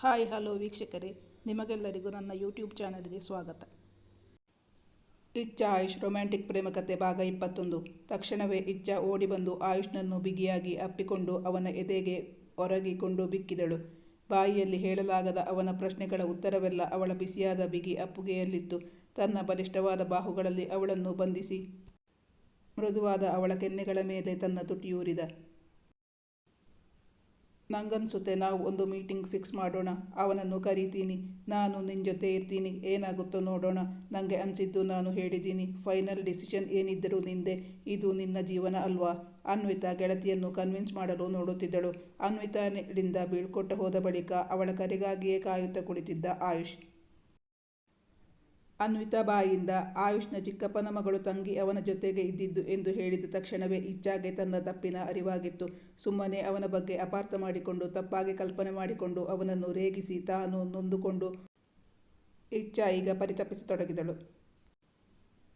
Hi, hello ವೀಕ್ಷಕರೇ. ನಿಮಗೆಲ್ಲರಿಗೂ ನನ್ನ ಯೂಟ್ಯೂಬ್ ಚಾನಲ್ಗೆ ಸ್ವಾಗತ. ಇಚ್ಛಾ ಆಯುಷ್ ರೊಮ್ಯಾಂಟಿಕ್ ಪ್ರೇಮ ಕಥೆ ಭಾಗ ಇಪ್ಪತ್ತೊಂದು. ತಕ್ಷಣವೇ ಇಚ್ಛಾ ಓಡಿ ಬಂದು ಆಯುಷ್ನನ್ನು ಬಿಗಿಯಾಗಿ ಅಪ್ಪಿಕೊಂಡು ಅವನ ಎದೆಗೆ ಒರಗಿಕೊಂಡು ಬಿಕ್ಕಿದಳು. ಬಾಯಿಯಲ್ಲಿ ಹೇಳಲಾಗದ ಅವನ ಪ್ರಶ್ನೆಗಳ ಉತ್ತರವೆಲ್ಲ ಅವಳ ಬಿಸಿಯಾದ ಬಿಗಿ ಅಪ್ಪುಗೆಯಲ್ಲಿತ್ತು. ತನ್ನ ಬಲಿಷ್ಠವಾದ ಬಾಹುಗಳಲ್ಲಿ ಅವಳನ್ನು ಬಂಧಿಸಿ ಮೃದುವಾದ ಅವಳ ಕೆನ್ನೆಗಳ ಮೇಲೆ ತನ್ನ ತುಟಿಯೂರಿದ. ನಂಗನ್ಸುತ್ತೆ, ನಾವು ಒಂದು ಮೀಟಿಂಗ್ ಫಿಕ್ಸ್ ಮಾಡೋಣ, ಅವನನ್ನು ಕರೀತೀನಿ, ನಾನು ನಿನ್ನ ಜೊತೆ ಇರ್ತೀನಿ, ಏನಾಗುತ್ತೋ ನೋಡೋಣ ನನಗೆ ಅನಿಸಿದ್ದು ನಾನು ಹೇಳಿದ್ದೀನಿ ಫೈನಲ್ ಡಿಸಿಷನ್ ಏನಿದ್ದರೂ ನಿಂದೆ, ಇದು ನಿನ್ನ ಜೀವನ ಅಲ್ವಾ? ಅನ್ವಿತಾ ಗೆಳತಿಯನ್ನು ಕನ್ವಿನ್ಸ್ ಮಾಡಲು ನೋಡುತ್ತಿದ್ದಳು, ಅನ್ವಿತಾನಿಂದ ಬೀಳ್ಕೊಟ್ಟು ಹೋದ ಬಳಿಕ ಅವಳ ಕರೆಗಾಗಿಯೇ ಕಾಯುತ್ತಾ ಕುಳಿತಿದ್ದ ಆಯುಷ್. ಅನ್ವಿತಾ ಬಾಯಿಂದ ಆಯುಷ್ನ ಚಿಕ್ಕಪ್ಪನ ಮಗಳು ತಂಗಿ ಅವನ ಜೊತೆಗೆ ಇದ್ದಿದ್ದು ಎಂದು ಹೇಳಿದ ತಕ್ಷಣವೇ ಇಚ್ಛಾಗೆ ತನ್ನ ತಪ್ಪಿನ ಅರಿವಾಗಿತ್ತು. ಸುಮ್ಮನೆ ಅವನ ಬಗ್ಗೆ ಅಪಾರ್ಥ ಮಾಡಿಕೊಂಡು, ತಪ್ಪಾಗಿ ಕಲ್ಪನೆ ಮಾಡಿಕೊಂಡು ಅವನನ್ನು ರೇಗಿಸಿ ತಾನು ನೊಂದುಕೊಂಡು ಇಚ್ಛಾ ಈಗ ಪರಿತಪಿಸತೊಡಗಿದಳು.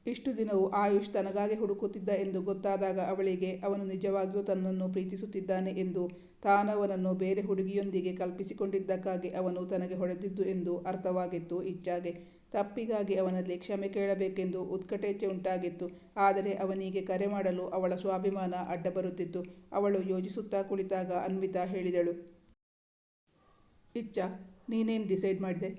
ಇಷ್ಟು ದಿನವೂ ಆಯುಷ್ ತನಗಾಗಿ ಹುಡುಕುತ್ತಿದ್ದ ಎಂದು ಗೊತ್ತಾದಾಗ ಅವಳಿಗೆ ಅವನು ನಿಜವಾಗಿಯೂ ತನ್ನನ್ನು ಪ್ರೀತಿಸುತ್ತಿದ್ದಾನೆ ಎಂದು ತಾನವನನ್ನು ಬೇರೆ ಹುಡುಗಿಯೊಂದಿಗೆ ಕಲ್ಪಿಸಿಕೊಂಡಿದ್ದಕ್ಕಾಗಿ ಅವನು ತನಗೆ ಹೊಡೆದಿದ್ದು ಎಂದು ಅರ್ಥವಾಗಿತ್ತು ಇಚ್ಛಾಗೆ. ತಪ್ಪಿಗಾಗಿ ಅವನಲ್ಲಿ ಕ್ಷಮೆ ಕೇಳಬೇಕೆಂದು ಉತ್ಕಟೇಚ್ಛೆ ಉಂಟಾಗಿತ್ತು. ಆದರೆ ಅವನಿಗೆ ಕರೆ ಮಾಡಲು ಅವಳ ಸ್ವಾಭಿಮಾನ ಅಡ್ಡ ಬರುತ್ತಿತ್ತು ಅವಳು ಯೋಚಿಸುತ್ತಾ ಕುಳಿತಾಗ ಅನ್ವಿತಾ ಹೇಳಿದಳು. ಇಚ್ಛ, ನೀನೇನು ಡಿಸೈಡ್ ಮಾಡಿದೆ?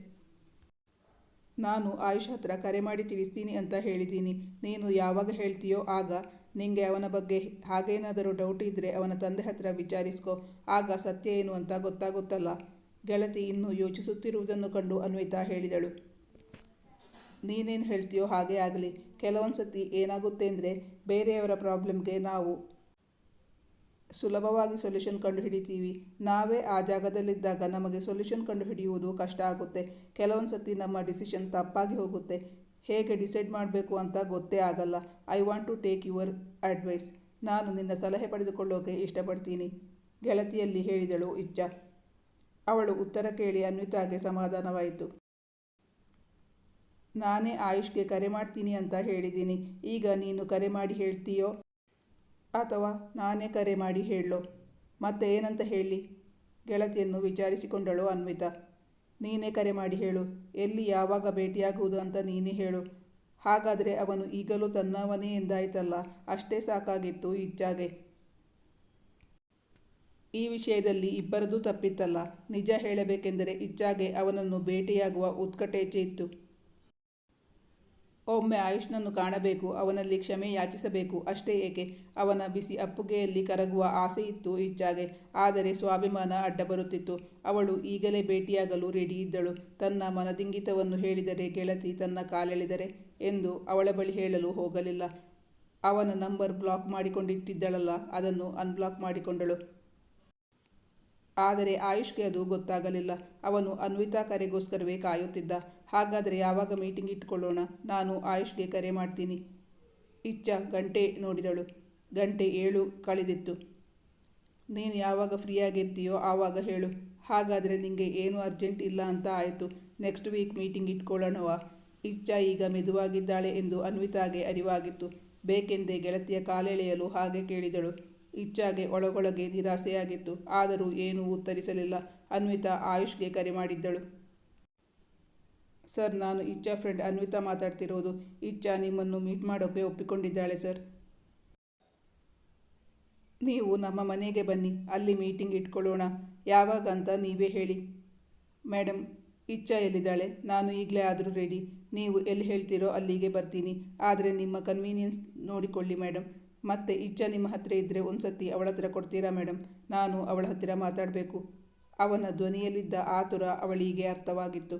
ನಾನು ಆಯುಷ್ ಹತ್ರ ಕರೆ ಮಾಡಿ ತಿಳಿಸ್ತೀನಿ ಅಂತ ಹೇಳಿದ್ದೀನಿ. ನೀನು ಯಾವಾಗ ಹೇಳ್ತೀಯೋ ಆಗ ನಿಂಗೆ ಅವನ ಬಗ್ಗೆ ಹಾಗೇನಾದರೂ ಡೌಟ್ ಇದ್ದರೆ ಅವನ ತಂದೆ ಹತ್ರ ವಿಚಾರಿಸ್ಕೊ. ಆಗ ಸತ್ಯ ಏನು ಅಂತ ಗೊತ್ತಾಗುತ್ತಲ್ಲ? ಗೆಳತಿ ಇನ್ನೂ ಯೋಚಿಸುತ್ತಿರುವುದನ್ನು ಕಂಡು ಅನ್ವಿತಾ ಹೇಳಿದಳು. ನೀನೇನು ಹೇಳ್ತೀಯೋ ಹಾಗೇ ಆಗಲಿ. ಕೆಲವೊಂದು ಸತಿ ಏನಾಗುತ್ತೆ ಅಂದರೆ ಬೇರೆಯವರ ಪ್ರಾಬ್ಲಮ್ಗೆ ನಾವು ಸುಲಭವಾಗಿ ಸೊಲ್ಯೂಷನ್ ಕಂಡುಹಿಡಿತೀವಿ. ನಾವೇ ಆ ಜಾಗದಲ್ಲಿದ್ದಾಗ ನಮಗೆ ಸೊಲ್ಯೂಷನ್ ಕಂಡುಹಿಡಿಯುವುದು ಕಷ್ಟ ಆಗುತ್ತೆ. ಕೆಲವೊಂದು ಸತಿ ನಮ್ಮ ಡಿಸಿಷನ್ ತಪ್ಪಾಗಿ ಹೋಗುತ್ತೆ. ಹೇಗೆ ಡಿಸೈಡ್ ಮಾಡಬೇಕು ಅಂತ ಗೊತ್ತೇ ಆಗಲ್ಲ. I want to take your advice. ನಾನು ನಿನ್ನ ಸಲಹೆ ಪಡೆದುಕೊಳ್ಳೋಕೆ ಇಷ್ಟಪಡ್ತೀನಿ. ಗೆಳತಿಯಲ್ಲಿ ಹೇಳಿದಳು ಇಚ್ಛ. ಅವಳು ಉತ್ತರ ಕೇಳಿ ಅನ್ವಿತಾಗೆ ಸಮಾಧಾನವಾಯಿತು. ನಾನೇ ಆಯುಷ್ಗೆ ಕರೆ ಮಾಡ್ತೀನಿ ಅಂತ ಹೇಳಿದ್ದೀನಿ. ಈಗ ನೀನು ಕರೆ ಮಾಡಿ ಹೇಳ್ತೀಯೋ? ಅಥವಾ ನಾನೇ ಕರೆ ಮಾಡಿ ಹೇಳೋ ಮತ್ತೆ ಏನಂತ ಹೇಳಿ? ಗೆಳತಿಯನ್ನು ವಿಚಾರಿಸಿಕೊಂಡಳು ಅನ್ವಿತಾ. ನೀನೇ ಕರೆ ಮಾಡಿ ಹೇಳು. ಎಲ್ಲಿ ಯಾವಾಗ ಭೇಟಿಯಾಗುವುದು ಅಂತ ನೀನೇ ಹೇಳು. ಹಾಗಾದರೆ ಅವನು ಈಗಲೂ ತನ್ನವನೇ ಎಂದಾಯ್ತಲ್ಲ? ಅಷ್ಟೇ ಸಾಕಾಗಿತ್ತು ಇಚ್ಛಾಗೆ ಈ ವಿಷಯದಲ್ಲಿ ಇಬ್ಬರದೂ ತಪ್ಪಿತ್ತಲ್ಲ ನಿಜ ಹೇಳಬೇಕೆಂದರೆ ಇಚ್ಛಾಗೆ ಅವನನ್ನು ಭೇಟಿಯಾಗುವ ಉತ್ಕಟೇಚೆ ಇತ್ತು. ಒಮ್ಮೆ ಆಯುಷ್ನನ್ನು ಕಾಣಬೇಕು, ಅವನಲ್ಲಿ ಕ್ಷಮೆ ಯಾಚಿಸಬೇಕು. ಅಷ್ಟೇ ಏಕೆ? ಅವನ ಬಿಸಿ ಅಪ್ಪುಗೆಯಲ್ಲಿ ಕರಗುವ ಆಸೆ ಇತ್ತು ಇಚ್ಛಾಗೆ. ಆದರೆ ಸ್ವಾಭಿಮಾನ ಅಡ್ಡ ಬರುತ್ತಿತ್ತು. ಅವಳು ಈಗಲೇ ಭೇಟಿಯಾಗಲು ರೆಡಿ ಇದ್ದಳು. ತನ್ನ ಮನದಿಂಗಿತವನ್ನು ಹೇಳಿದರೆ ಗೆಳತಿ ತನ್ನ ಕಾಲೆಳೆದರೆ ಎಂದು ಅವಳ ಬಳಿ ಹೇಳಲು ಹೋಗಲಿಲ್ಲ. ಅವನ ನಂಬರ್ ಬ್ಲಾಕ್ ಮಾಡಿಕೊಂಡಿಟ್ಟಿದ್ದಳಲ್ಲ, ಅದನ್ನು ಅನ್ಬ್ಲಾಕ್ ಮಾಡಿಕೊಂಡಳು. ಆದರೆ ಆಯುಷ್ಗೆ ಅದು ಗೊತ್ತಾಗಲಿಲ್ಲ. ಅವನು ಅನ್ವಿತಾ ಕರೆಗೋಸ್ಕರವೇ ಕಾಯುತ್ತಿದ್ದ. ಹಾಗಾದರೆ ಯಾವಾಗ ಮೀಟಿಂಗ್ ಇಟ್ಕೊಳ್ಳೋಣ? ನಾನು ಆಯುಷ್ಗೆ ಕರೆ ಮಾಡ್ತೀನಿ. ಇಚ್ಛ, ಗಂಟೆ ನೋಡಿದಳು. ಗಂಟೆ ಏಳು ಕಳೆದಿತ್ತು. ನೀನು ಯಾವಾಗ ಫ್ರೀಯಾಗಿರ್ತೀಯೋ ಆವಾಗ ಹೇಳು. ಹಾಗಾದರೆ ನಿಮಗೆ ಏನು ಅರ್ಜೆಂಟ್ ಇಲ್ಲ ಅಂತ ಆಯಿತು. ನೆಕ್ಸ್ಟ್ ವೀಕ್ ಮೀಟಿಂಗ್ ಇಟ್ಕೊಳ್ಳೋಣವಾ ಇಚ್ಛ ಈಗ ಮೆದುವಾಗಿದ್ದಾಳೆ ಎಂದು ಅನ್ವಿತಾಗೆ ಅರಿವಾಗಿತ್ತು. ಬೇಕೆಂದೇ ಗೆಳತಿಯ ಕಾಲೆಳೆಯಲು ಹಾಗೆ ಕೇಳಿದಳು. ಇಚ್ಛಾಗೆ ಒಳಗೊಳಗೆ ನಿರಾಸೆಯಾಗಿತ್ತು. ಆದರೂ ಏನೂ ಉತ್ತರಿಸಲಿಲ್ಲ. ಅನ್ವಿತಾ ಆಯುಷ್ಗೆ ಕರೆ ಮಾಡಿದ್ದಳು. ಸರ್, ನಾನು ಇಚ್ಛಾ ಫ್ರೆಂಡ್ ಅನ್ವಿತಾ ಮಾತಾಡ್ತಿರೋದು. ಇಚ್ಛಾ ನಿಮ್ಮನ್ನು ಮೀಟ್ ಮಾಡೋಕ್ಕೆ ಒಪ್ಪಿಕೊಂಡಿದ್ದಾಳೆ ಸರ್. ನೀವು ನಮ್ಮ ಮನೆಗೆ ಬನ್ನಿ. ಅಲ್ಲಿ ಮೀಟಿಂಗ್ ಇಟ್ಕೊಳ್ಳೋಣ. ಯಾವಾಗ ಅಂತ ನೀವೇ ಹೇಳಿ. ಮೇಡಮ್ ಇಚ್ಛಾ ಎಲ್ಲಿದ್ದಾಳೆ? ನಾನು ಈಗಲೇ ಆದರೂ ರೆಡಿ. ನೀವು ಎಲ್ಲಿ ಹೇಳ್ತೀರೋ ಅಲ್ಲಿಗೆ ಬರ್ತೀನಿ. ಆದರೆ ನಿಮ್ಮ ಕನ್ವೀನಿಯನ್ಸ್ ನೋಡಿಕೊಳ್ಳಿ ಮೇಡಮ್ ಮತ್ತೆ ಇಚ್ಛಾ ನಿಮ್ಮ ಹತ್ತಿರ ಇದ್ದರೆ ಒಂದು ಸತಿ ಅವಳ ಹತ್ತಿರ ಕೊಡ್ತೀರಾ ಮೇಡಮ್ ನಾನು ಅವಳ ಹತ್ತಿರ ಮಾತಾಡಬೇಕು. ಅವನ ಧ್ವನಿಯಲ್ಲಿದ್ದ ಆತುರ ಅವಳಿಗೆ ಅರ್ಥವಾಗಿತ್ತು.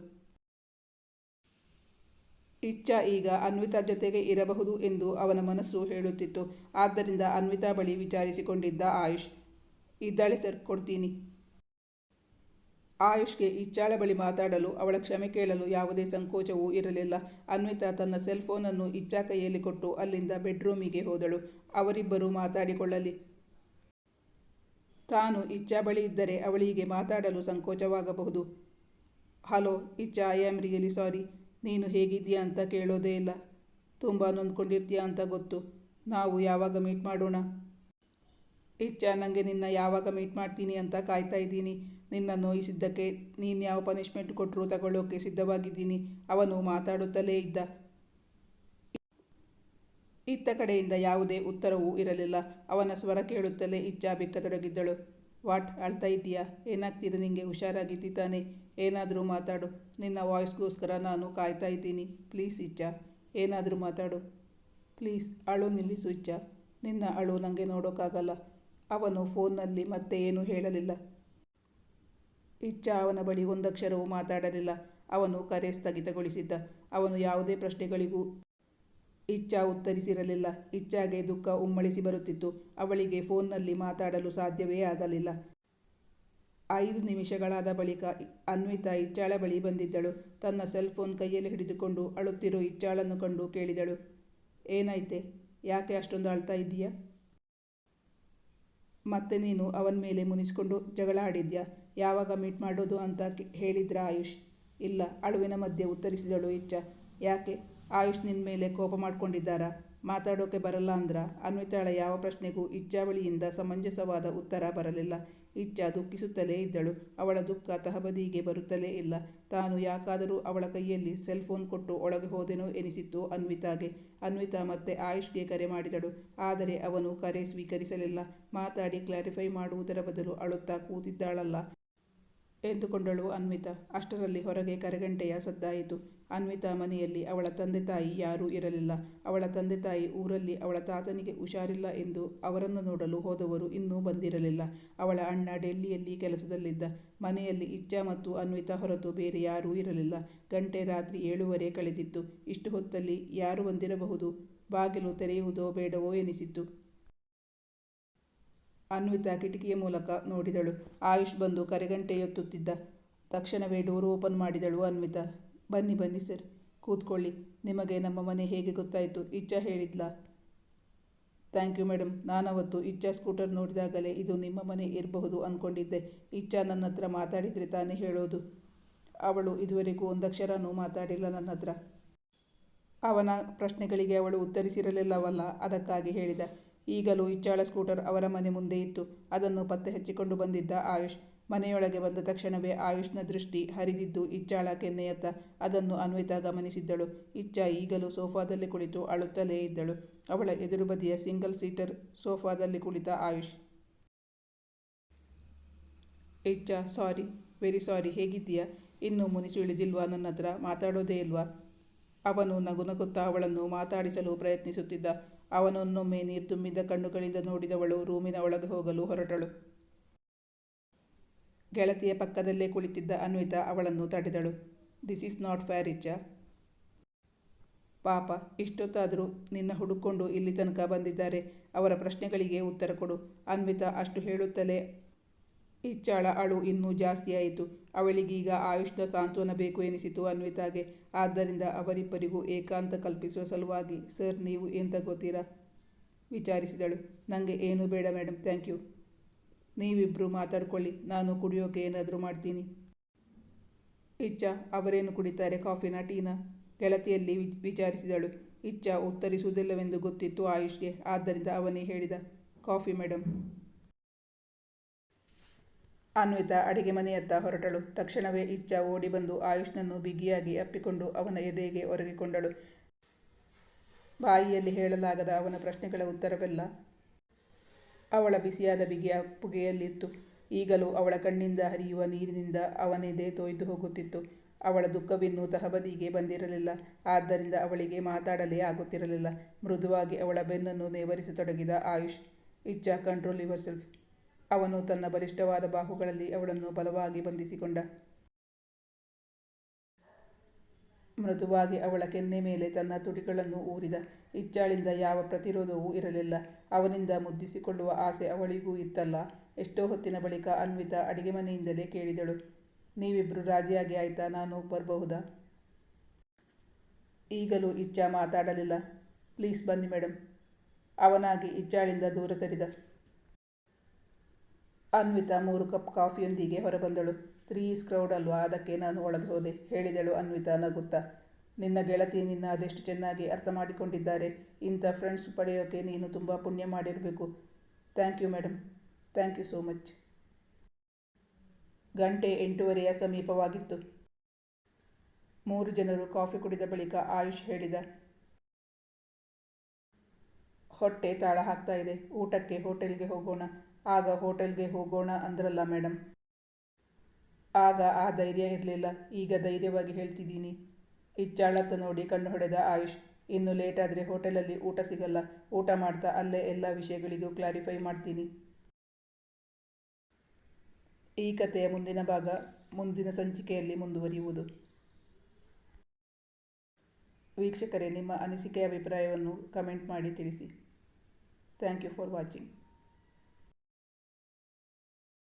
ಇಚ್ಛಾ ಈಗ ಅನ್ವಿತಾ ಜೊತೆಗೆ ಇರಬಹುದು ಎಂದು ಅವನ ಮನಸ್ಸು ಹೇಳುತ್ತಿತ್ತು. ಆದ್ದರಿಂದ ಅನ್ವಿತಾ ಬಳಿ ವಿಚಾರಿಸಿಕೊಂಡಿದ್ದ ಆಯುಷ್, ಇದ್ದಾಳೆ ಸರ್, ಕೊಡ್ತೀನಿ. ಆಯುಷ್ಗೆ ಇಚ್ಛಾಳ ಬಳಿ ಮಾತಾಡಲು, ಅವಳ ಕ್ಷಮೆ ಕೇಳಲು ಯಾವುದೇ ಸಂಕೋಚವೂ ಇರಲಿಲ್ಲ. ಅನ್ವಿತಾ ತನ್ನ ಸೆಲ್ ಫೋನನ್ನು ಇಚ್ಛಾ ಕೈಯಲ್ಲಿ ಕೊಟ್ಟು ಅಲ್ಲಿಂದ ಬೆಡ್ರೂಮಿಗೆ ಹೋದಳು. ಅವರಿಬ್ಬರೂ ಮಾತಾಡಿಕೊಳ್ಳಲಿ. ತಾನು ಇಚ್ಛಾ ಬಳಿ ಇದ್ದರೆ ಅವಳಿಗೆ ಮಾತಾಡಲು ಸಂಕೋಚವಾಗಬಹುದು. Hello, Iccha, I am really sorry. ನೀನು ಹೇಗಿದ್ದೀಯಾ ಅಂತ ಕೇಳೋದೇ ಇಲ್ಲ. ತುಂಬ ನೊಂದ್ಕೊಂಡಿರ್ತೀಯ ಅಂತ ಗೊತ್ತು. ನಾವು ಯಾವಾಗ ಮೀಟ್ ಮಾಡೋಣ? ಇಚ್ಛಾ ನನಗೆ ನಿನ್ನ ಯಾವಾಗ ಮೀಟ್ ಮಾಡ್ತೀನಿ ಅಂತ ಕಾಯ್ತಾ ಇದ್ದೀನಿ. ನಿನ್ನ ನೋಯಿಸಿದ್ದಕ್ಕೆ ನೀನು ಯಾವ ಪನಿಷ್ಮೆಂಟ್ ಕೊಟ್ಟರೂ ತಗೊಳ್ಳೋಕೆ ಸಿದ್ಧವಾಗಿದ್ದೀನಿ. ಅವನು ಮಾತಾಡುತ್ತಲೇ ಇದ್ದ. ಇತ್ತ ಕಡೆಯಿಂದ ಯಾವುದೇ ಉತ್ತರವೂ ಇರಲಿಲ್ಲ. ಅವನ ಸ್ವರ ಕೇಳುತ್ತಲೇ ಇಚ್ಛಾ ಬಿಕ್ಕತೊಡಗಿದ್ದಳು. ವಾಟ್, ಅಳ್ತಾ ಇದ್ದೀಯಾ? ಏನಾಗ್ತಿದೆ ನಿಂಗೆ? ಹುಷಾರಾಗಿದ್ದಿ ತಾನೆ ಏನಾದರೂ ಮಾತಾಡು. ನಿನ್ನ ವಾಯ್ಸ್ಗೋಸ್ಕರ ನಾನು ಕಾಯ್ತಾ ಇದ್ದೀನಿ. ಪ್ಲೀಸ್ ಇಚ್ಛಾ. ಏನಾದರೂ ಮಾತಾಡು. ಪ್ಲೀಸ್, ಅಳು ನಿಲ್ಲಿಸು ಇಚ್ಛಾ. ನಿನ್ನ ಅಳು ನನಗೆ ನೋಡೋಕ್ಕಾಗಲ್ಲ ಅವನು ಫೋನ್ನಲ್ಲಿ ಮತ್ತೆ ಏನೂ ಹೇಳಲಿಲ್ಲ. ಇಚ್ಛಾ ಅವನ ಬಳಿ ಒಂದಕ್ಷರವೂ ಮಾತಾಡಲಿಲ್ಲ. ಅವನು ಕರೆ ಸ್ಥಗಿತಗೊಳಿಸಿದ್ದ. ಅವನು ಯಾವುದೇ ಪ್ರಶ್ನೆಗಳಿಗೂ ಇಚ್ಛಾ ಉತ್ತರಿಸಿರಲಿಲ್ಲ. ಇಚ್ಛಾಗೆ ದುಃಖ ಉಮ್ಮಳಿಸಿ ಬರುತ್ತಿತ್ತು. ಅವಳಿಗೆ ಫೋನ್ನಲ್ಲಿ ಮಾತಾಡಲು ಸಾಧ್ಯವೇ ಆಗಲಿಲ್ಲ. ಐದು ನಿಮಿಷಗಳಾದ ಬಳಿಕ ಅನ್ವಿತಾ ಇಚ್ಛಾಳ ಬಳಿ ಬಂದಿದ್ದಳು. ತನ್ನ ಸೆಲ್ ಫೋನ್ ಕೈಯಲ್ಲಿ ಹಿಡಿದುಕೊಂಡು ಅಳುತ್ತಿರೋ ಇಚ್ಛಾಳನ್ನು ಕಂಡು ಕೇಳಿದಳು. ಏನಾಯ್ತೆ? ಯಾಕೆ ಅಷ್ಟೊಂದು ಅಳ್ತಾ ಇದ್ದೀಯಾ? ಮತ್ತೆ ನೀನು ಅವನ ಮೇಲೆ ಮುನಿಸ್ಕೊಂಡು ಜಗಳ ಆಡಿದ್ಯಾ? ಯಾವಾಗ ಮೀಟ್ ಮಾಡೋದು ಅಂತ ಹೇಳಿದ್ರ ಆಯುಷ್? ಇಲ್ಲ, ಅಳುವಿನ ಮಧ್ಯೆ ಉತ್ತರಿಸಿದಳು ಇಚ್ಛಾ. ಯಾಕೆ? ಆಯುಷ್ ನಿನ್ನ ಮೇಲೆ ಕೋಪ ಮಾಡ್ಕೊಂಡಿದ್ದಾರಾ? ಮಾತಾಡೋಕೆ ಬರಲ್ಲ ಅಂದ್ರ? ಅನ್ವಿತಾಳ ಯಾವ ಪ್ರಶ್ನೆಗೂ ಇಚ್ಛಾವಳಿಯಿಂದ ಸಮಂಜಸವಾದ ಉತ್ತರ ಬರಲಿಲ್ಲ. ಇಚ್ಛಾ ದುಃಖಿಸುತ್ತಲೇ ಇದ್ದಳು. ಅವಳ ದುಃಖ ತಹಬದಿಗೆ ಬರುತ್ತಲೇ ಇಲ್ಲ. ತಾನು ಯಾಕಾದರೂ ಅವಳ ಕೈಯಲ್ಲಿ ಸೆಲ್ ಫೋನ್ ಕೊಟ್ಟು ಒಳಗೆ ಹೋದೆನೋ ಎನಿಸಿತ್ತು ಅನ್ವಿತಾಗೆ. ಅನ್ವಿತಾ ಮತ್ತೆ ಆಯುಷ್ಗೆ ಕರೆ ಮಾಡಿದಳು. ಆದರೆ ಅವನು ಕರೆ ಸ್ವೀಕರಿಸಲಿಲ್ಲ. ಮಾತಾಡಿ ಕ್ಲಾರಿಫೈ ಮಾಡುವುದರ ಬದಲು ಅಳುತ್ತಾ ಕೂತಿದ್ದಾಳಲ್ಲ ಎಂದುಕೊಂಡಳು ಅನ್ವಿತಾ. ಅಷ್ಟರಲ್ಲಿ ಹೊರಗೆ ಕರೆಗಂಟೆಯ ಸದ್ದಾಯಿತು. ಅನ್ವಿತಾ ಮನೆಯಲ್ಲಿ ಅವಳ ತಂದೆ ತಾಯಿ ಯಾರೂ ಇರಲಿಲ್ಲ. ಅವಳ ತಂದೆ ತಾಯಿ ಊರಲ್ಲಿ ಅವಳ ತಾತನಿಗೆ ಹುಷಾರಿಲ್ಲ ಎಂದು ಅವರನ್ನು ನೋಡಲು ಹೋದವರು ಇನ್ನೂ ಬಂದಿರಲಿಲ್ಲ. ಅವಳ ಅಣ್ಣ ಡೆಲ್ಲಿಯಲ್ಲಿ ಕೆಲಸದಲ್ಲಿದ್ದ. ಮನೆಯಲ್ಲಿ ಇಚ್ಛಾ ಮತ್ತು ಅನ್ವಿತಾ ಹೊರತು ಬೇರೆ ಯಾರೂ ಇರಲಿಲ್ಲ. ಗಂಟೆ ರಾತ್ರಿ ಏಳುವರೆ ಕಳೆದಿತ್ತು. ಇಷ್ಟು ಹೊತ್ತಲ್ಲಿ ಯಾರು ಬಂದಿರಬಹುದು? ಬಾಗಿಲು ತೆರೆಯುವುದೋ ಬೇಡವೋ ಎನಿಸಿತ್ತು. ಅನ್ವಿತಾ ಕಿಟಕಿಯ ಮೂಲಕ ನೋಡಿದಳು. ಆಯುಷ್ ಬಂದು ಕರೆಗಂಟೆಯೊತ್ತುತ್ತಿದ್ದ ತಕ್ಷಣವೇ ಡೋರ್ ಓಪನ್ ಮಾಡಿದಳು ಅನ್ವಿತಾ. ಬನ್ನಿ ಬನ್ನಿ ಸರ್. ಕೂತ್ಕೊಳ್ಳಿ. ನಿಮಗೆ ನಮ್ಮ ಮನೆ ಹೇಗೆ ಗೊತ್ತಾಯಿತು? ಇಚ್ಛಾ ಹೇಳಿದ್ಲಾ? ಥ್ಯಾಂಕ್ ಯು ಮೇಡಮ್ ನಾನವತ್ತು ಇಚ್ಛಾ ಸ್ಕೂಟರ್ ನೋಡಿದಾಗಲೇ ಇದು ನಿಮ್ಮ ಮನೆ ಇರಬಹುದು ಅಂದ್ಕೊಂಡಿದ್ದೆ ಇಚ್ಛಾ ನನ್ನ ಹತ್ರ ಮಾತಾಡಿದರೆ ತಾನೇ ಹೇಳೋದು. ಅವಳು ಇದುವರೆಗೂ ಒಂದಕ್ಷರನೂ ಮಾತಾಡಿಲ್ಲ ನನ್ನ ಹತ್ರ. ಅವನ ಪ್ರಶ್ನೆಗಳಿಗೆ ಅವಳು ಉತ್ತರಿಸಿರಲಿಲ್ಲವಲ್ಲ, ಅದಕ್ಕಾಗಿ ಹೇಳಿದ. ಈಗಲೂ ಇಚ್ಛಾಳ ಸ್ಕೂಟರ್ ಅವರ ಮನೆ ಮುಂದೆ ಇತ್ತು. ಅದನ್ನು ಪತ್ತೆ ಹಚ್ಚಿಕೊಂಡು ಬಂದಿದ್ದ ಆಯುಷ್. ಮನೆಯೊಳಗೆ ಬಂದ ತಕ್ಷಣವೇ ಆಯುಷ್ನ ದೃಷ್ಟಿ ಹರಿದಿದ್ದು ಇಚ್ಚಾಳ ಕೆನ್ನೆಯತ್ತ ಅದನ್ನು ಅನ್ವಿತಾ ಗಮನಿಸಿದ್ದಳು. ಇಚ್ಛಾ ಈಗಲೂ ಸೋಫಾದಲ್ಲಿ ಕುಳಿತು ಅಳುತ್ತಲೇ ಇದ್ದಳು. ಅವಳ ಎದುರು ಬದಿಯ ಸಿಂಗಲ್ ಸೀಟರ್ ಸೋಫಾದಲ್ಲಿ ಕುಳಿತ ಆಯುಷ್. ಇಚ್ಛಾ, ಸಾರಿ, ವೆರಿ ಸಾರಿ, ಹೇಗಿದ್ದೀಯಾ? ಇನ್ನೂ ಮುನಿಸು ಇಳಿದಿಲ್ವಾ? ನನ್ನ ಹತ್ರ ಮಾತಾಡೋದೇ ಇಲ್ವಾ? ಅವನು ನಗುನಗುತ್ತಾ ಅವಳನ್ನು ಮಾತಾಡಿಸಲು ಪ್ರಯತ್ನಿಸುತ್ತಿದ್ದ. ಅವನನ್ನೊಮ್ಮೆ ನೀರು ತುಂಬಿದ ಕಣ್ಣುಗಳಿಂದ ನೋಡಿದವಳು ರೂಮಿನ ಒಳಗೆ ಹೋಗಲು ಹೊರಟಳು. ಗೆಳತಿಯ ಪಕ್ಕದಲ್ಲೇ ಕುಳಿತಿದ್ದ ಅನ್ವಿತಾ ಅವಳನ್ನು ತಡೆದಳು. This is not fair Iccha ಪಾಪ, ಇಷ್ಟೊತ್ತಾದರೂ ನಿನ್ನ ಹುಡುಕೊಂಡು ಇಲ್ಲಿ ತನಕ ಬಂದಿದ್ದಾರೆ. ಅವರ ಪ್ರಶ್ನೆಗಳಿಗೆ ಉತ್ತರ ಕೊಡು. ಅನ್ವಿತಾ ಅಷ್ಟು ಹೇಳುತ್ತಲೇ ಇಚ್ಚಾಳ ಅಳು ಇನ್ನೂ ಜಾಸ್ತಿಯಾಯಿತು. ಅವಳಿಗೀಗ ಆಯುಷ್ನ ಸಾಂತ್ವನ ಬೇಕು ಎನಿಸಿತು ಅನ್ವಿತಾಗೆ. ಆದ್ದರಿಂದ ಅವರಿಬ್ಬರಿಗೂ ಏಕಾಂತ ಕಲ್ಪಿಸುವ ಸಲುವಾಗಿ, ಸರ್, ನೀವು ಎಂತ ಗೊತ್ತೀರಾ? ವಿಚಾರಿಸಿದಳು. ನನಗೆ ಏನೂ ಬೇಡ ಮೇಡಮ್ ಥ್ಯಾಂಕ್ ಯು. ನೀವಿಬ್ಬರು ಮಾತಾಡ್ಕೊಳ್ಳಿ, ನಾನು ಕುಡಿಯೋಕೆ ಏನಾದರೂ ಮಾಡ್ತೀನಿ. ಇಚ್ಚ ಅವರೇನು ಕುಡಿತಾರೆ? ಕಾಫಿನ, ಟೀನ? ಗೆಳತಿಯಲ್ಲಿ ವಿಚಾರಿಸಿದಳು. ಇಚ್ಛಾ ಉತ್ತರಿಸುವುದಿಲ್ಲವೆಂದು ಗೊತ್ತಿತ್ತು ಆಯುಷ್ಗೆ, ಆದ್ದರಿಂದ ಅವನೇ ಹೇಳಿದ, ಕಾಫಿ ಮೇಡಮ್ ಅನ್ವಿತಾ ಅಡಿಗೆ ಮನೆಯತ್ತ ಹೊರಟಳು. ತಕ್ಷಣವೇ ಇಚ್ಛಾ ಓಡಿ ಬಂದು ಆಯುಷ್ನನ್ನು ಬಿಗಿಯಾಗಿ ಅಪ್ಪಿಕೊಂಡು ಅವನ ಎದೆಗೆ ಒರಗಿಕೊಂಡಳು. ಬಾಯಿಯಲ್ಲಿ ಹೇಳಲಾಗದ ಅವನ ಪ್ರಶ್ನೆಗಳ ಉತ್ತರವೆಲ್ಲ ಅವಳ ಬಿಸಿಯಾದ ಬಿಗಿಯ ಪುಗೆಯಲ್ಲಿತ್ತು. ಈಗಲೂ ಅವಳ ಕಣ್ಣಿಂದ ಹರಿಯುವ ನೀರಿನಿಂದ ಅವನೆದೆ ತೊಯ್ದು ಹೋಗುತ್ತಿತ್ತು. ಅವಳ ದುಃಖವಿನ್ನೂ ತಹಬದಿಗೆ ಬಂದಿರಲಿಲ್ಲ. ಆದ್ದರಿಂದ ಅವಳಿಗೆ ಮಾತಾಡಲೇ ಆಗುತ್ತಿರಲಿಲ್ಲ. ಮೃದುವಾಗಿ ಅವಳ ಬೆನ್ನನ್ನು ನೇವರಿಸತೊಡಗಿದ ಆಯುಷ್ ಇಚ್ಛಾ ಕಂಟ್ರೋಲ್ ಯುವರ್ ಸೆಲ್ಫ್ ಅವನು ತನ್ನ ಬಲಿಷ್ಠವಾದ ಬಾಹುಗಳಲ್ಲಿ ಅವಳನ್ನು ಬಲವಾಗಿ ಬಂಧಿಸಿಕೊಂಡ. ಮೃದುವಾಗಿ ಅವಳ ಕೆನ್ನೆ ಮೇಲೆ ತನ್ನ ತುಟಿಗಳನ್ನು ಊರಿದ. ಇಚ್ಚಾಳಿಂದ ಯಾವ ಪ್ರತಿರೋಧವೂ ಇರಲಿಲ್ಲ. ಅವನಿಂದ ಮುದ್ದಿಸಿಕೊಳ್ಳುವ ಆಸೆ ಅವಳಿಗೂ ಇತ್ತಲ್ಲ. ಎಷ್ಟೋ ಹೊತ್ತಿನ ಬಳಿಕ ಅನ್ವಿತಾ ಅಡಿಗೆ ಮನೆಯಿಂದಲೇ ಕೇಳಿದಳು. ನೀವಿಬ್ಬರು ರಾಜಿಯಾಗಿ ಆಯ್ತಾ? ನಾನು ಬರಬಹುದಾ? ಈಗಲೂ ಇಚ್ಛಾ ಮಾತಾಡಲಿಲ್ಲ. ಪ್ಲೀಸ್ ಬನ್ನಿ ಮೇಡಮ್ ಅವನಾಗಿ ಇಚ್ಚಾಳಿಂದ ದೂರ ಸರಿದ. ಅನ್ವಿತಾ ಮೂರು ಕಪ್ ಕಾಫಿಯೊಂದಿಗೆ ಹೊರಬಂದಳು. ತ್ರೀ ಈಸ್ ಕ್ರೌಡ್ ಅಲ್ವಾ? ಅದಕ್ಕೆ ನಾನು ಒಳಗೆ ಹೋದೆ. ಹೇಳಿದಳು ಅನ್ವಿತಾ ನಗುತ್ತಾ. ನಿನ್ನ ಗೆಳತಿ ನಿನ್ನ ಅದೆಷ್ಟು ಚೆನ್ನಾಗಿ ಅರ್ಥ ಮಾಡಿಕೊಂಡಿದ್ದಾರೆ. ಇಂಥ ಫ್ರೆಂಡ್ಸ್ ಪಡೆಯೋಕೆ ನೀನು ತುಂಬ ಪುಣ್ಯ ಮಾಡಿರಬೇಕು. Thank you madam thank you so much ಗಂಟೆ ಎಂಟೂವರೆಯ ಸಮೀಪವಾಗಿತ್ತು. ಮೂರು ಜನರು ಕಾಫಿ ಕುಡಿದ ಬಳಿಕ ಆಯುಷ್ ಹೇಳಿದ, ಹೊಟ್ಟೆ ತಾಳ ಹಾಕ್ತಾ ಇದೆ. ಊಟಕ್ಕೆ ಹೋಟೆಲ್ಗೆ ಹೋಗೋಣ. ಆಗ ಹೋಟೆಲ್ಗೆ ಹೋಗೋಣ, ಅಂದ್ರಲ್ಲ ಮೇಡಮ್ ಆಗ ಆ ಧೈರ್ಯ ಇರಲಿಲ್ಲ. ಈಗ ಧೈರ್ಯವಾಗಿ ಹೇಳ್ತಿದ್ದೀನಿ. ಇಚ್ಚಾಳತ್ತ ನೋಡಿ ಕಣ್ಣು ಹೊಡೆದ ಆಯುಷ್. ಇನ್ನು ಲೇಟಾದರೆ ಹೋಟೆಲಲ್ಲಿ ಊಟ ಸಿಗಲ್ಲ. ಊಟ ಮಾಡ್ತಾ ಅಲ್ಲೇ ಎಲ್ಲ ವಿಷಯಗಳಿಗೂ ಕ್ಲಾರಿಫೈ ಮಾಡ್ತೀನಿ. ಈ ಕಥೆಯ ಮುಂದಿನ ಭಾಗ ಮುಂದಿನ ಸಂಚಿಕೆಯಲ್ಲಿ ಮುಂದುವರಿಯುವುದು. ವೀಕ್ಷಕರೇ, ನಿಮ್ಮ ಅನಿಸಿಕೆ ಅಭಿಪ್ರಾಯವನ್ನು ಕಮೆಂಟ್ ಮಾಡಿ ತಿಳಿಸಿ. Thank you for watching